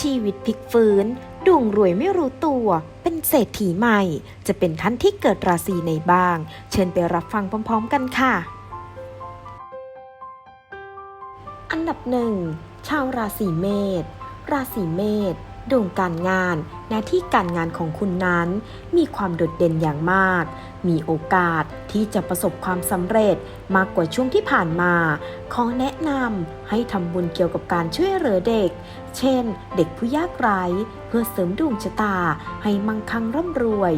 ชีวิตพลิกฟื้นดวงรวยไม่รู้ตัว เป็นเศรษฐีใหม่ จะเป็นท่านที่เกิดราศีในบ้าง เชิญไปรับฟังพร้อม ๆ กันค่ะ อันดับหนึ่งชาวราศีเมษราศีเมษ ดวงการงาน หน้าที่การงานของคุณนั้น มีความโดดเด่นอย่างมาก มีโอกาสที่จะประสบความสำเร็จมากกว่าช่วงที่ผ่านมา ขอแนะนำให้ทำบุญเกี่ยวกับการช่วยเหลือเด็ก เช่น เด็กผู้ยากไร้ เพื่อเสริมดวงชะตาให้มั่งคั่งร่ำรวย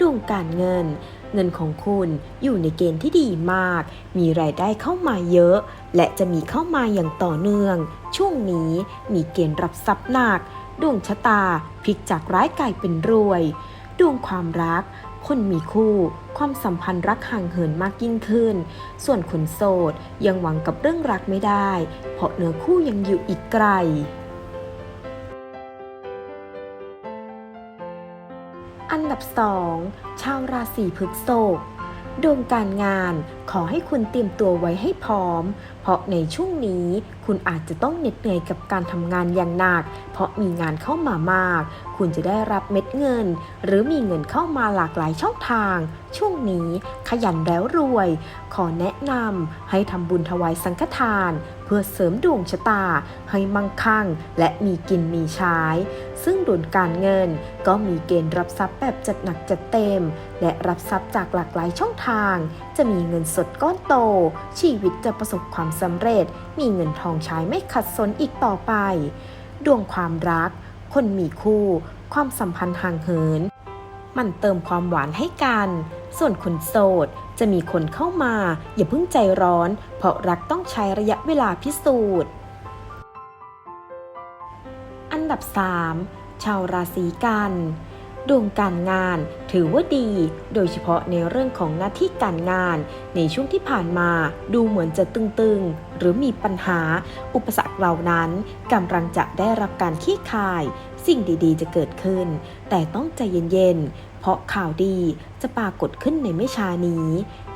ดวงการเงินเงินของคุณอยู่ในเกณฑ์ที่ดีมาก มีรายได้เข้ามาเยอะ และจะมีเข้ามาอย่างต่อเนื่อง ช่วงนี้มีเกณฑ์รับทรัพย์หนัก ดวงชะตาพลิกจากร้ายกลายเป็นรวย ดวงความรัก คนมีคู่ ความสัมพันธ์รักห่างเหินมากยิ่งขึ้น ส่วนคนโสดยังหวังกับเรื่องรักไม่ได้ เพราะเนื้อคู่ยังอยู่อีกไกลอันดับ 2 ชาวราศีพฤษภดวงการงาน ขอให้คุณเตรียมตัวไว้ให้พร้อม เพราะในช่วงนี้คุณอาจจะต้องเหน็ดเหนื่อยกับการทำงานอย่างหนัก เพราะมีงานเข้ามามาก คุณจะได้รับเม็ดเงิน หรือมีเงินเข้ามาหลากหลายช่องทาง ช่วงนี้ขยันแล้วรวย ขอแนะนำให้ทำบุญถวายสังฆทาน เพื่อเสริมดวงชะตา ให้มั่งคั่ง และมีกินมีใช้ ซึ่งดวงการเงินก็มีเกณฑ์รับทรัพย์แบบจัดหนักจัดเต็ม และรับทรัพย์จากหลากหลายช่องทาง จะมีเงินสดก้อนโต ชีวิตจะประสบความสำเร็จ มีเงินทองใช้ไม่ขัดสนอีกต่อไป ดวงความรัก คนมีคู่ ความสัมพันธ์ห่างเหิน มันเติมความหวานให้กัน ส่วนคนโสดจะมีคนเข้ามา อย่าเพิ่งใจร้อน เพราะรักต้องใช้ระยะเวลาพิสูจน์ อันดับ 3 ชาวราศีกัน ดวงการงาน ถือว่าดี โดยเฉพาะในเรื่องของหน้าที่การงาน ในช่วงที่ผ่านมาดูเหมือนจะตึงๆ หรือมีปัญหา อุปสรรคเหล่านั้นกำลังจะได้รับการขี้คาย สิ่งดีๆ จะเกิดขึ้น แต่ต้องใจเย็นๆ เพราะข่าวดีจะปรากฏขึ้นในไม่ช้านี้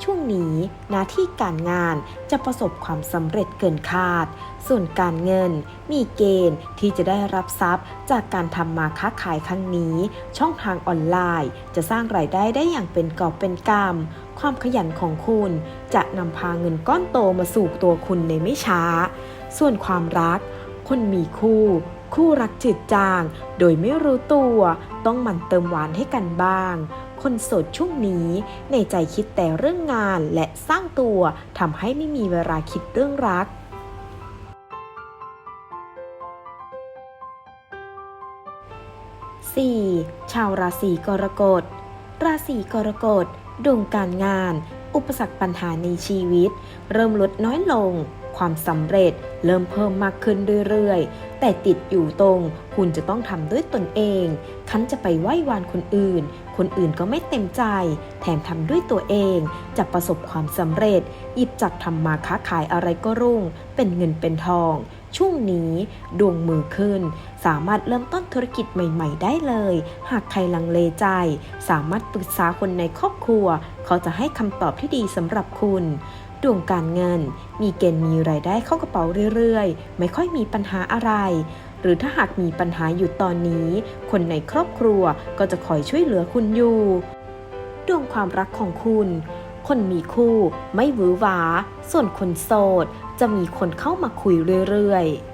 ช่วงนี้หน้าที่การงานจะประสบความสำเร็จเกินคาด ส่วนการเงินมีเกณฑ์ที่จะได้รับทรัพย์ จากการทำมาค้าขายครั้งนี้ ช่องทางออนไลน์ จะสร้างรายได้ได้อย่างเป็นกอบเป็นกำความขยันของคุณจะนำพาเงินก้อนโตมาสู่ตัวคุณในไม่ช้า ส่วนความรักคนมีคู่ คู่รักจืดจาง โดยไม่รู้ตัว ต้องหมั่นเติมหวานให้กันบ้าง คนโสดช่วงนี้ในใจคิดแต่เรื่องงานและสร้างตัวทำให้ไม่มีเวลาคิดเรื่องรัก 4. ชาวราศีกรกฎ ราศีกรกฎดวงการงาน อุปสรรคปัญหาในชีวิต เริ่มลดน้อยลง ความสำเร็จเริ่มเพิ่มมากขึ้นเรื่อยๆ แต่ติดอยู่ตรง คุณจะต้องทำด้วยตนเอง คันจะไปไหว้วานคนอื่น คนอื่นก็ไม่เต็มใจ แถมทำด้วยตัวเอง จะประสบความสำเร็จ หยิบจับทำมาค้าขายอะไรก็รุ่ง เป็นเงินเป็นทอง ช่วงนี้ดวงมือขึ้น สามารถเริ่มต้นธุรกิจใหม่ ๆ ได้เลย หากใครลังเลใจ สามารถปรึกษาคนในครอบครัว เขาจะให้คำตอบที่ดีสำหรับคุณ ดวงการเงิน มีเกณฑ์มีรายได้เข้ากระเป๋าเรื่อยๆ ไม่ค่อยมีปัญหาอะไร หรือถ้าหากมีปัญหาอยู่ตอนนี้ คนในครอบครัวก็จะคอยช่วยเหลือคุณอยู่ ดวงความรักของคุณ คนมีคู่ไม่หวือหวา ส่วนคนโสด จะมีคนเข้ามาคุยเรื่อยๆ